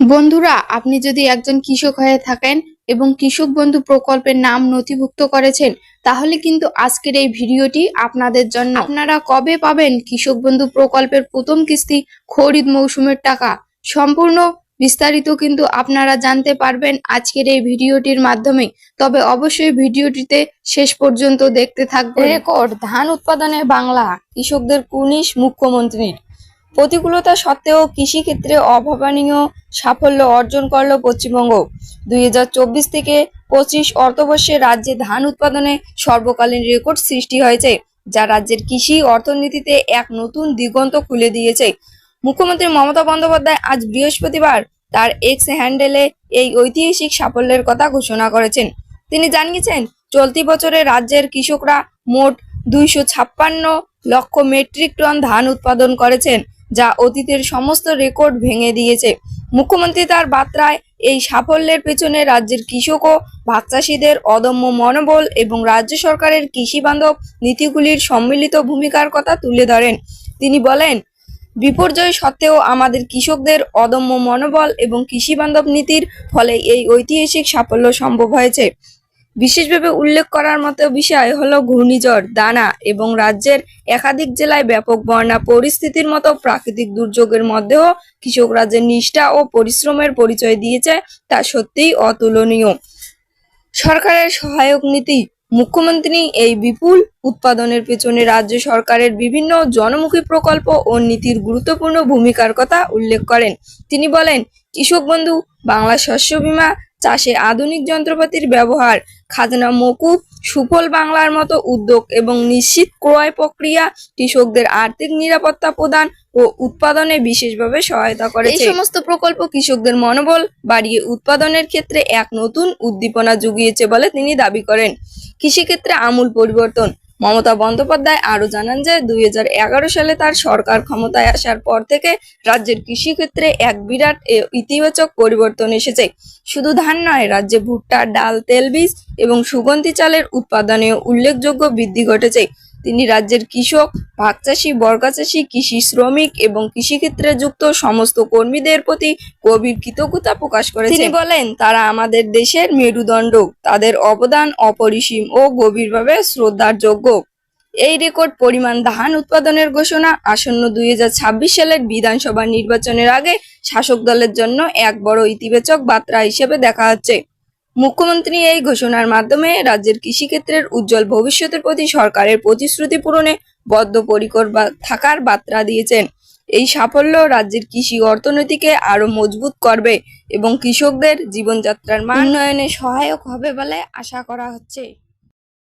বন্ধুরা, আপনি যদি একজন কৃষক হয়ে থাকেন এবং কৃষক বন্ধু প্রকল্পের নাম নথিভুক্ত করেছেন, তাহলে কিন্তু আজকের এই ভিডিওটি আপনাদের জন্য। আপনারা কবে পাবেন কৃষক বন্ধু প্রকল্পের প্রথম কিস্তি খরিদ মৌসুমের টাকা? সম্পূর্ণ বিস্তারিত কিন্তু আপনারা জানতে পারবেন আজকের এই ভিডিওটির মাধ্যমে। তবে অবশ্যই ভিডিওটিতে শেষ পর্যন্ত দেখতে থাকবেন। রেকর্ড, ধান উৎপাদনে বাংলা, কৃষকদের কুনিশ মুখ্যমন্ত্রীর প্রতিকূলতা সত্ত্বেও কৃষিক্ষেত্রে অভাবনীয় সাফল্য অর্জন করল পশ্চিমবঙ্গ। দুই হাজার চব্বিশ থেকে পঁচিশ অর্থবর্ষে রাজ্যে ধান উৎপাদনে সর্বকালীন রেকর্ড সৃষ্টি হয়েছে, যা রাজ্যের কৃষি অর্থনীতিতে এক নতুন দিগন্ত খুলে দিয়েছে। মুখ্যমন্ত্রী মমতা বন্দ্যোপাধ্যায় আজ বৃহস্পতিবার তার এক্স হ্যান্ডেলে এই ঐতিহাসিক সাফল্যের কথা ঘোষণা করেছেন। তিনি জানিয়েছেন, চলতি বছরে রাজ্যের কৃষকরা মোট দুইশো ছাপ্পান্ন লক্ষ মেট্রিক টন ধান উৎপাদন করেছেন। যা অতীতের সমস্ত রেকর্ড ভেঙে দিয়েছে। মুখ্যমন্ত্রী তার বার্তায় এই সাফল্যের পেছনে রাজ্যের কৃষক ও ভাগ চাষীদের অদম্য মনোবল এবং রাজ্য সরকারের কৃষি বান্ধব নীতিগুলির সম্মিলিত ভূমিকার কথা তুলে ধরেন। তিনি বলেন, বিপর্যয় সত্ত্বেও আমাদের কৃষকদের অদম্য মনোবল এবং কৃষি বান্ধব নীতির ফলে এই ঐতিহাসিক সাফল্য সম্ভব হয়েছে। বিশেষভাবে উল্লেখ করার মতো বিষয় হলো ঘূর্ণিঝড়, দানা এবং রাজ্যের একাধিক জেলায় ব্যাপক বন্যা পরিস্থিতির মতো প্রাকৃতিক দুর্যোগের মধ্যেও কৃষক রাজ্যের নিষ্ঠা ও পরিশ্রমের পরিচয় দিয়েছে তা সত্যিই অতুলনীয়। সরকারের সহায়ক নীতি, মুখ্যমন্ত্রী এই বিপুল উৎপাদনের পেছনে রাজ্য সরকারের বিভিন্ন জনমুখী প্রকল্প ও নীতির গুরুত্বপূর্ণ ভূমিকার কথা উল্লেখ করেন। তিনি বলেন, কৃষক বন্ধু বাংলা শস্য বীমা চাষে আধুনিক যন্ত্রপাতির ব্যবহার, খাজনা মকুব, সুফল বাংলার মতো উদ্যোগ এবং নিশ্চিত ক্রয় প্রক্রিয়া কৃষকদের আর্থিক নিরাপত্তা প্রদান ও উৎপাদনে বিশেষভাবে সহায়তা করে এই সমস্ত প্রকল্প কৃষকদের মনোবল বাড়িয়ে উৎপাদনের ক্ষেত্রে এক নতুন উদ্দীপনা জুগিয়েছে বলে তিনি দাবি করেন। কৃষিক্ষেত্রে আমূল পরিবর্তন মমতা বন্দ্যোপাধ্যায় আরও জানান যে, দুই হাজার এগারো সালে তার সরকার ক্ষমতায় আসার পর থেকে রাজ্যের কৃষিক্ষেত্রে এক বিরাট ইতিবাচক পরিবর্তন এসেছে। শুধু ধান নয়, রাজ্যে ভুট্টা, ডাল তেলবীজ এবং সুগন্ধি চালের উৎপাদনেও উল্লেখযোগ্য বৃদ্ধি ঘটেছে। তিনি রাজ্যের কৃষক ভাগ চাষি বর্গা চাষি কৃষি শ্রমিক এবং কৃষিক্ষেত্রে যুক্ত সমস্ত কর্মীদের প্রতি গভীর কৃতজ্ঞতা প্রকাশ করেছেন। তিনি বলেন, তারা আমাদের দেশের মেরুদণ্ড, তাদের অবদান অপরিসীম ও গভীরভাবে শ্রদ্ধার যোগ্য এই রেকর্ড পরিমাণ ধান উৎপাদনের ঘোষণা আসন্ন দুই হাজার ছাব্বিশ সালের বিধানসভা নির্বাচনের আগে শাসক দলের জন্য এক বড় ইতিবাচক বার্তা হিসেবে দেখা হচ্ছে মুখ্যমন্ত্রী এই ঘোষণার মাধ্যমে রাজ্যের কৃষিক্ষেত্রের উজ্জ্বল ভবিষ্যতের প্রতি সরকারের প্রতিশ্রুতি পূরণে বদ্ধপরিকর থাকার বার্তা দিয়েছেন। এই সাফল্য রাজ্যের কৃষি অর্থনীতিকে আরও মজবুত করবে এবং কৃষকদের জীবনযাত্রার মান উন্নয়নে সহায়ক হবে বলে আশা করা হচ্ছে।